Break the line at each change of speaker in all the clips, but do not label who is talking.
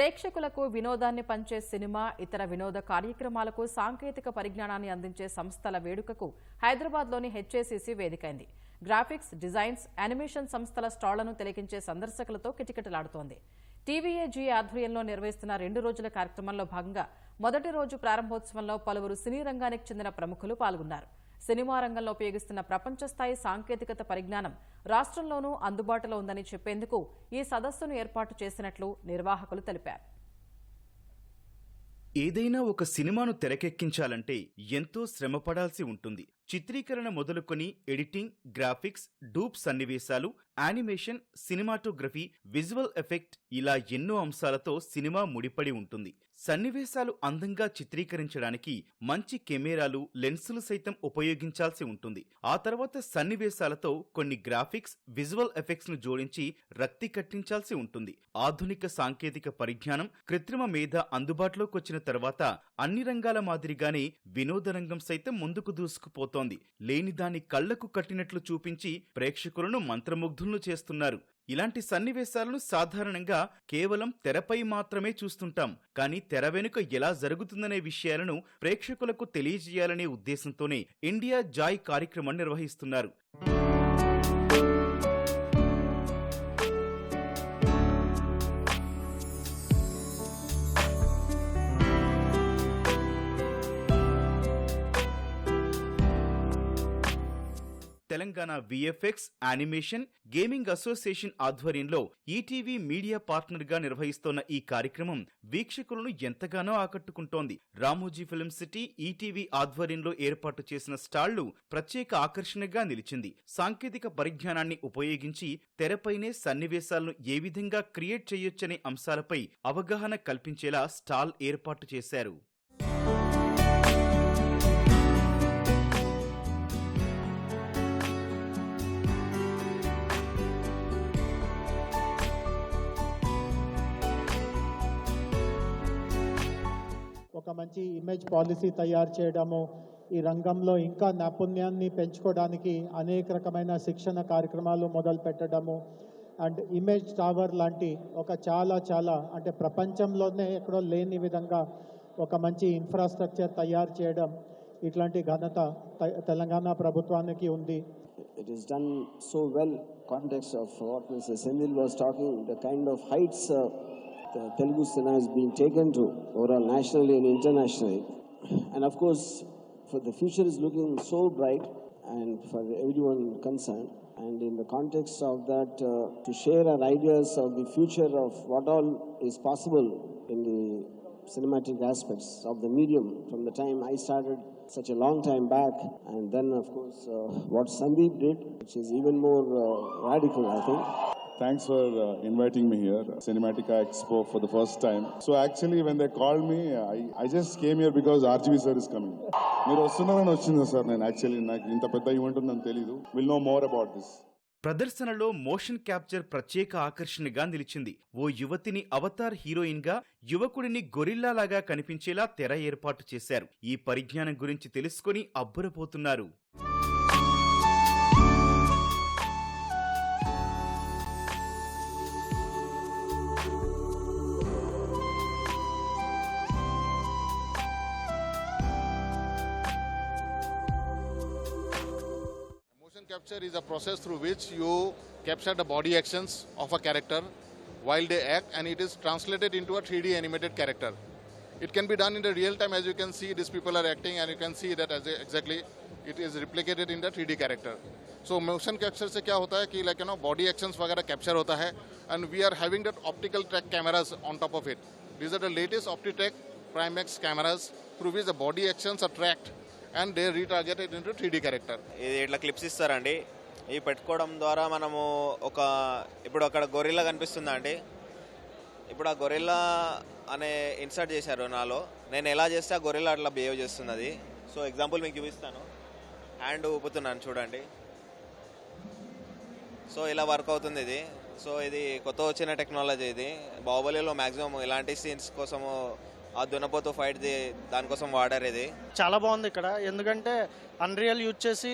ప్రేక్షకులకు వినోదాన్ని పంచే సినిమా ఇతర వినోద కార్యక్రమాలకు సాంకేతిక పరిజ్ఞానాన్ని అందించే సంస్థల వేడుకకు హైదరాబాద్లోని హెచ్ఏసీసీ వేదికైంది. గ్రాఫిక్స్ డిజైన్స్ యానిమేషన్ సంస్థల స్టాళ్ళను తిలకించే సందర్శకులతో కిటకిటలాడుతోంది. టీవీఏజీ ఆధ్వర్యంలో నిర్వహిస్తున్న రెండు రోజుల కార్యక్రమంలో భాగంగా మొదటి రోజు ప్రారంభోత్సవంలో పలువురు సినీ రంగానికి చెందిన ప్రముఖులు పాల్గొన్నారు. సినిమా రంగంలో ఉపయోగిస్తున్న ప్రపంచ స్థాయి సాంకేతికత పరిజ్ఞానం రాష్ట్రంలోనూ అందుబాటులో ఉందని చెప్పేందుకు ఈ సదస్సును ఏర్పాటు చేసినట్లు నిర్వాహకులు తెలిపారు.
ఏదైనా ఒక సినిమాను తెరకెక్కించాలంటే ఎంతో శ్రమపడాల్సి ఉంటుంది. చిత్రీకరణ మొదలుకొని ఎడిటింగ్ గ్రాఫిక్స్ డూప్ సన్నివేశాలు యానిమేషన్ సినిమాటోగ్రఫీ విజువల్ ఎఫెక్ట్ ఇలా ఎన్నో అంశాలతో సినిమా ముడిపడి ఉంటుంది. సన్నివేశాలు అందంగా చిత్రీకరించడానికి మంచి కెమెరాలు లెన్సులు సైతం ఉపయోగించాల్సి ఉంటుంది. ఆ తర్వాత సన్నివేశాలతో కొన్ని గ్రాఫిక్స్ విజువల్ ఎఫెక్ట్స్ను జోడించి రక్తి కట్టించాల్సి ఉంటుంది. ఆధునిక సాంకేతిక పరిజ్ఞానం కృత్రిమ మేధ అందుబాటులోకి వచ్చిన తర్వాత అన్ని రంగాల మాదిరిగానే వినోద రంగం సైతం ముందుకు దూసుకుపోతోంది. లేని దాని కళ్ళకు కట్టినట్లు చూపించి ప్రేక్షకులను మంత్రముగ్ధులను చేస్తున్నారు. ఇలాంటి సన్నివేశాలను సాధారణంగా కేవలం తెరపై మాత్రమే చూస్తుంటాం. కానీ తెర వెనుక ఎలా జరుగుతుందనే విషయాలను ప్రేక్షకులకు తెలియజేయాలనే ఉద్దేశంతోనే ఇండియా జాయ్ కార్యక్రమం నిర్వహిస్తున్నారు. Telangana VFX animation gaming association ఆధ్వర్యంలో ఈటీవీ మీడియా పార్ట్నర్గా నిర్వహిస్తోన్న ఈ కార్యక్రమం వీక్షకులను ఎంతగానో ఆకట్టుకుంటోంది. రామోజీ ఫిల్మ్ సిటీ ఈటీవీ ఆధ్వర్యంలో ఏర్పాటు చేసిన స్టాళ్ళు ప్రత్యేక ఆకర్షణగా నిలిచింది. సాంకేతిక పరిజ్ఞానాన్ని ఉపయోగించి తెరపైనే సన్నివేశాలను ఏ విధంగా క్రియేట్ చేయొచ్చనే అంశాలపై అవగాహన కల్పించేలా స్టాల్ ఏర్పాటు చేశారు.
ఒక మంచి ఇమేజ్ పాలసీ తయారు చేయడము ఈ రంగంలో ఇంకా నైపుణ్యాన్ని పెంచుకోవడానికి అనేక రకమైన శిక్షణ కార్యక్రమాలు మొదలు పెట్టడము. అండ్ ఇమేజ్ టవర్ లాంటి ఒక చాలా చాలా అంటే ప్రపంచంలోనే ఎక్కడో లేని విధంగా ఒక మంచి ఇన్ఫ్రాస్ట్రక్చర్ తయారు చేయడం ఇట్లాంటి ఘనత తెలంగాణ ప్రభుత్వానికి ఉంది.
It is done so well context of what Mr Senthil was talking the kind of heights the Telugu cinema has been taken to overall nationally and internationally. And of course, for the future is looking so bright and for everyone concerned. And in the context of that, uh, to share our ideas of the future of what all is possible in the cinematic aspects of the medium from the time I started such a long time back, and then of course uh, what Sandeep did, which is even more uh, radical, I think.
Thanks for uh, inviting me here, Cinematica Expo, for the first time. So actually, when they called me, I, I just came here because RGB sir is coming. మీరు వస్తున్నారని వచ్చింది sir నేను. Actually నాకు ఇంత పెద్ద event ఉందని తెలీదు. Will know more about this
ప్రదర్శనలో మోషన్ క్యాప్చర్ ప్రత్యేక ఆకర్షణగా నిలిచింది. ఓ యువతిని అవతార్ హీరోయిన్గా యువకుడిని గొరిల్లా లాగా కనిపించేలా తెర ఏర్పాటు చేశారు. ఈ పరిజ్ఞానం గురించి తెలుసుకొని అబ్బురపోతున్నారు.
capture is a process through which you capture the body actions of a character while they act and it is translated into a 3D animated character. It can be done in the real time as you can see these people are acting and you can see that as exactly it is replicated in the 3D character. So motion capture से क्या होता है कि like you know body actions वगैरह capture होता है and we are having that optical track cameras on top of it. These are the latest OptiTrack Primex cameras through which the body actions are tracked and they retargeted into 3D character.
ఇది ఇట్లా clips ఇస్తారండి. ఇవి పెట్టుకోవడం ద్వారా మనము ఒక ఇప్పుడు అక్కడ గొరిల్లా కనిపిస్తుందా అండి? ఇప్పుడు ఆ గొరిల్లా అనే ఇన్సర్ట్ చేశారు నాలో. నేను ఎలా చేస్తే ఆ గొరిల్లా అట్లా బిహేవ్ చేస్తుంది అది సో ఎగ్జాంపుల్ మీకు చూపిస్తాను. హ్యాండ్ ఊపుతున్నాను చూడండి. సో ఇలా వర్క్ అవుతుంది ఇది. సో ఇది కొత్త వచ్చిన టెక్నాలజీ ఇది. బాహుబలిలో మ్యాక్సిమం ఇలాంటి సీన్స్ కోసము ఆ దునపోతో ఫైట్ దానికోసం వాడారు ఇది.
చాలా బాగుంది ఇక్కడ. ఎందుకంటే అన్రియల్ యూజ్ చేసి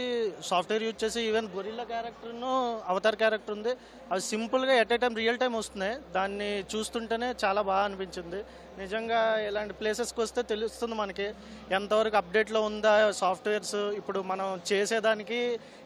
సాఫ్ట్వేర్ యూజ్ చేసి ఈవెన్ గొరిల్లా క్యారెక్టర్ను అవతార్ క్యారెక్టర్ ఉంది. అవి సింపుల్గా at a time real time వస్తున్నాయి. దాన్ని చూస్తుంటేనే చాలా బాగా అనిపించింది. నిజంగా ఇలాంటి ప్లేసెస్కి వస్తే తెలుస్తుంది మనకి ఎంతవరకు అప్డేట్లో ఉందా సాఫ్ట్వేర్స్ ఇప్పుడు మనం చేసేదానికి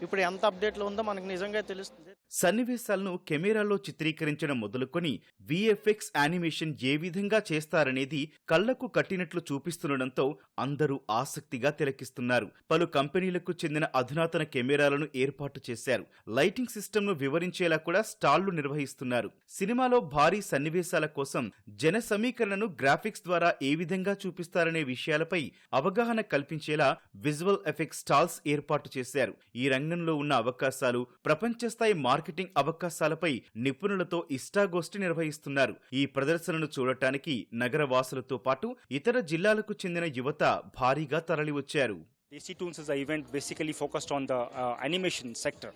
ఇప్పుడు ఎంత అప్డేట్లో ఉందో మనకి నిజంగా తెలుస్తుంది.
సన్నివేశాలను కెమెరాలో చిత్రీకరించడం మొదలుకొని విఎఫ్ఎక్స్ యానిమేషన్ ఏ విధంగా చేస్తారనేది కళ్ళకు కట్టినట్లు చూపిస్తుండటంతో అందరూ ఆసక్తిగా తిలకిస్తున్నారు. పలు కంపెనీలకు చెందిన అధునాతన కెమెరాలను ఏర్పాటు చేశారు. లైటింగ్ సిస్టమ్ను వివరించేలా కూడా స్టాళ్ళు నిర్వహిస్తున్నారు. సినిమాలో భారీ సన్నివేశాల కోసం జన సమీకరణను గ్రాఫిక్స్ ద్వారా ఏ విధంగా చూపిస్తారనే విషయాలపై అవగాహన కల్పించేలా విజువల్ ఎఫెక్ట్ స్టాల్స్ ఏర్పాటు చేశారు. ఈ రంగంలో ఉన్న అవకాశాలు ప్రపంచ స్థాయి మార్కెటింగ్ అవకాశాలపై నిపుణులతో ఇష్టాగోష్ఠి నిర్వహిస్తున్నారు ఈ ప్రదర్శనను చూడటానికి నగర వాసులతో పాటు ఇతర జిల్లాలకు చెందిన యువత భారీగా తరలివచ్చారు
Desi Toons is an event basically focused on the uh, animation sector.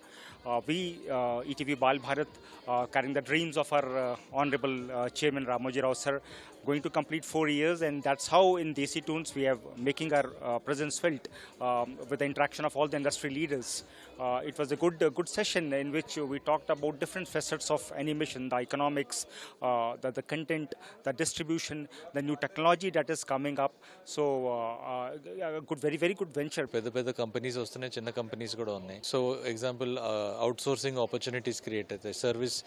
Uh, we, uh, ETV Bal Bharat, uh, carrying the dreams of our uh, Honorable uh, Chairman Ramoji Rao sir, going to complete four years, and that's how in DC Toons we have making our uh, presence felt um, with the interaction of all the industry leaders. Uh, it was a good, uh, good session in which we talked about different facets of animation, the economics, uh, the, the content, the distribution, the new technology that is coming up. So, uh, uh, a good, very, very good venture.
పెద్ద పెద్ద companies వస్తున్నాయి చిన్న companies కూడా ఉన్నాయి so example outsourcing opportunities create అవుతాయి service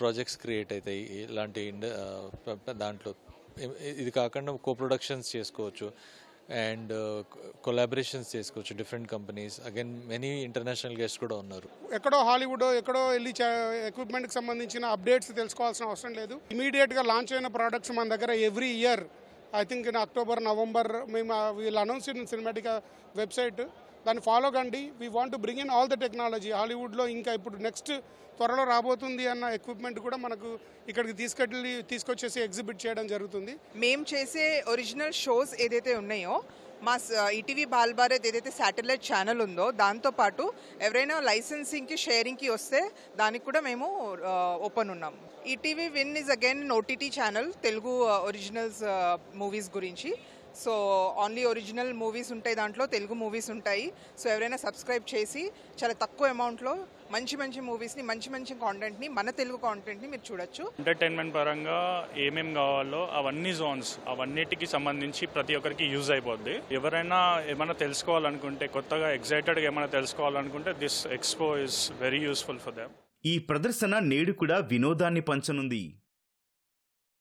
Projects create అవుతాయి. ఇలాంటి దాంట్లో. ఇది కాకుండా కో ప్రొడక్షన్స్ చేసుకోవచ్చు. అండ్ కొలాబరేషన్స్ చేసుకోవచ్చు different companies again many international guest కూడా ఉన్నారు.
ఎక్కడో హాలీవుడ్ ఎక్కడో వెళ్ళి ఎక్విప్మెంట్కి సంబంధించిన అప్డేట్స్ తెలుసుకోవాల్సిన అవసరం లేదు. ఇమీడియట్గా లాంచ్ అయిన ప్రోడక్ట్స్ మన దగ్గర every year I think in October November మేము వీళ్ళు అనౌన్స్ ఇన్ సినిమాటిక్ వెబ్సైట్ దాన్ని ఫాలో కండి. We want to bring in all the technology హాలీవుడ్లో ఇంకా ఇప్పుడు నెక్స్ట్ త్వరలో రాబోతుంది అన్న ఎక్విప్మెంట్ కూడా మనకు ఇక్కడికి తీసుకెళ్ళి తీసుకొచ్చేసి ఎగ్జిబిట్ చేయడం జరుగుతుంది.
మేము చేసే ఒరిజినల్ షోస్ ఏదైతే ఉన్నాయో మా ఈటీవీ బాల్భారత్ ఏదైతే శాటిలైట్ ఛానల్ ఉందో దాంతోపాటు ఎవరైనా లైసెన్సింగ్కి షేరింగ్కి వస్తే దానికి కూడా మేము ఓపెన్ ఉన్నాం. ETV win is again OTT channel Telugu originals movies గురించి. సో ఓన్లీ ఒరిజినల్ మూవీస్ ఉంటాయి దాంట్లో తెలుగు మూవీస్ ఉంటాయి. సో ఎవరైనా సబ్స్క్రైబ్ చేసి చాలా తక్కువ అమౌంట్లో మంచి మంచి మూవీస్ని మంచి మంచి కాంటెంట్ని మన తెలుగు కాంటెంట్ని మీరు చూడొచ్చు.
ఎంటర్టైన్మెంట్ పరంగా ఏమేం కావాలో అవన్నీ జోన్స్ అవన్నిటికి సంబంధించి ప్రతి ఒక్కరికి యూజ్ అయిపోద్ది. ఎవరైనా ఏమైనా తెలుసుకోవాలనుకుంటే కొత్తగా ఎగ్జైటెడ్గా ఏమైనా తెలుసుకోవాలనుకుంటే this expo is very useful for them
ఈ ప్రదర్శన నేడు కూడా వినోదాన్ని పంచనుంది.